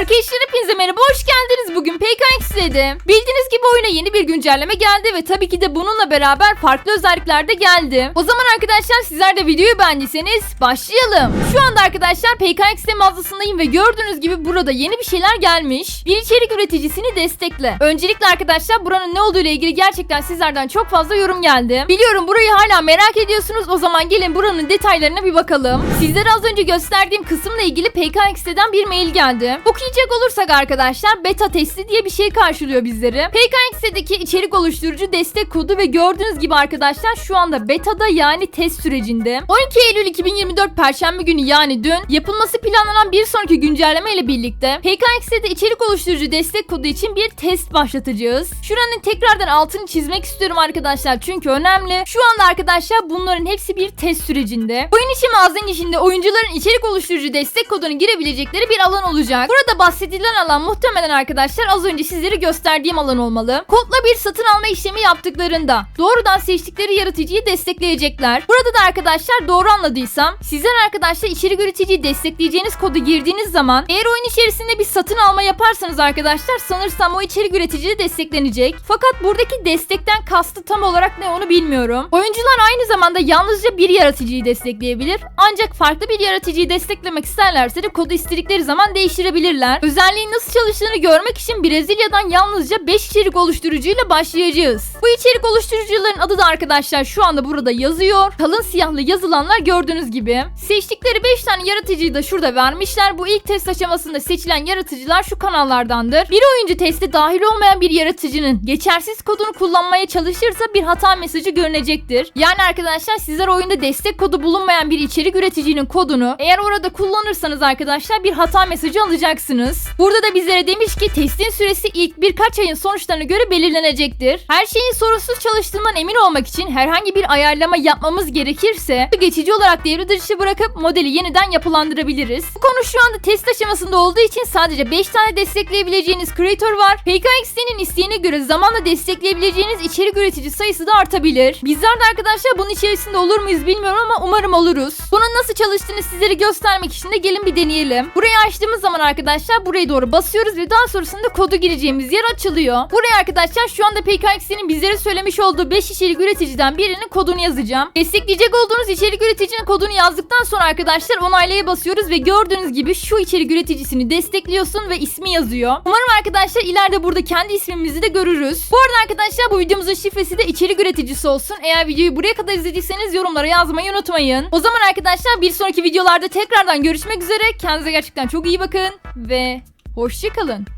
Arkadaşlar hepinize merhaba hoş Bugün PKX'de. Bildiğiniz gibi oyuna yeni bir güncelleme geldi ve tabii ki de bununla beraber farklı özellikler de geldi. O zaman arkadaşlar sizler de videoyu beğendiyseniz başlayalım. Şu anda arkadaşlar PKX'de mağazasındayım ve gördüğünüz gibi burada yeni bir şeyler gelmiş. Bir içerik üreticisini destekle. Öncelikle arkadaşlar buranın ne olduğu ile ilgili gerçekten sizlerden çok fazla yorum geldi. Biliyorum burayı hala merak ediyorsunuz. O zaman gelin buranın detaylarına bir bakalım. Sizlere az önce gösterdiğim kısımla ilgili PKX'den bir mail geldi. Okuyacak olursak arkadaşlar beta testi diye bir şey karşılıyor bizleri. PKX'deki içerik oluşturucu destek kodu ve gördüğünüz gibi arkadaşlar şu anda betada yani test sürecinde. 12 Eylül 2024 Perşembe günü yani dün yapılması planlanan bir sonraki güncelleme ile birlikte PKX'de içerik oluşturucu destek kodu için bir test başlatacağız. Şuranın tekrardan altını çizmek istiyorum arkadaşlar çünkü önemli. Şu anda arkadaşlar bunların hepsi bir test sürecinde. Oyun içi mağazanın içinde oyuncuların içerik oluşturucu destek kodunu girebilecekleri bir alan olacak. Burada bahsedilen alan muhtemelen arkadaşlar az önce sizlere gösterdiğim alan olmalı. Kodla bir satın alma işlemi yaptıklarında doğrudan seçtikleri yaratıcıyı destekleyecekler. Burada da arkadaşlar doğru anladıysam sizler arkadaşlar içerik üreticiyi destekleyeceğiniz kodu girdiğiniz zaman eğer oyun içerisinde bir satın alma yaparsanız arkadaşlar sanırsam o içerik üretici de desteklenecek. Fakat buradaki destekten kastı tam olarak ne onu bilmiyorum. Oyuncular aynı zamanda yalnızca bir yaratıcıyı destekleyebilir. Ancak farklı bir yaratıcıyı desteklemek isterlerse de kodu istedikleri zaman değiştirebilirler. Özelliğin nasıl çalıştığını görmek için Brezilya'dan yalnızca 5 içerik oluşturucuyla başlayacağız. Bu içerik oluşturucuların adı da arkadaşlar şu anda burada yazıyor. Kalın siyahlı yazılanlar gördüğünüz gibi. Seçtikleri 5 tane yaratıcıyı da şurada vermişler. Bu ilk test aşamasında seçilen yaratıcılar şu kanallardandır. Bir oyuncu teste dahil olmayan bir yaratıcının geçersiz kodunu kullanmaya çalışırsa bir hata mesajı görünecektir. Yani arkadaşlar sizler oyunda destek kodu bulunmayan bir içerik üreticinin kodunu eğer orada kullanırsanız arkadaşlar bir hata mesajı alacaksınız. Burada da bizlere demiş ki testin süresi ilk birkaç ayın sonuçlarına göre belirlenecektir. Her şeyin sorunsuz çalıştığından emin olmak için herhangi bir ayarlama yapmamız gerekirse geçici olarak devre dışı bırakıp modeli yeniden yapılandırabiliriz. Bu konu şu anda test aşamasında olduğu için sadece 5 tane destekleyebileceğiniz creator var. PKXD'nin isteğine göre zamanla destekleyebileceğiniz içerik üretici sayısı da artabilir. Bizler de arkadaşlar bunun içerisinde olur muyuz bilmiyorum ama umarım oluruz. Bunun nasıl çalıştığını sizlere göstermek için de gelin bir deneyelim. Burayı açtığımız zaman arkadaşlar buraya doğru basıyoruz ve daha sonrasında kodu gireceğimiz yer açılıyor. Buraya arkadaşlar şu anda PKXD'nin bizlere söylemiş olduğu 5 içerik üreticiden birinin kodunu yazacağım. Destekleyecek olduğunuz içerik üreticinin kodunu yazdıktan sonra arkadaşlar onaylaya basıyoruz ve gördüğünüz gibi şu içerik üreticisini destekliyorsun ve ismi yazıyor. Umarım arkadaşlar ileride burada kendi ismimizi de görürüz. Bu arada arkadaşlar bu videomuzun şifresi de içerik üreticisi olsun. Eğer videoyu buraya kadar izlediyseniz yorumlara yazmayı unutmayın. O zaman arkadaşlar bir sonraki videolarda tekrardan görüşmek üzere. Kendinize gerçekten çok iyi bakın ve hoşçakalın.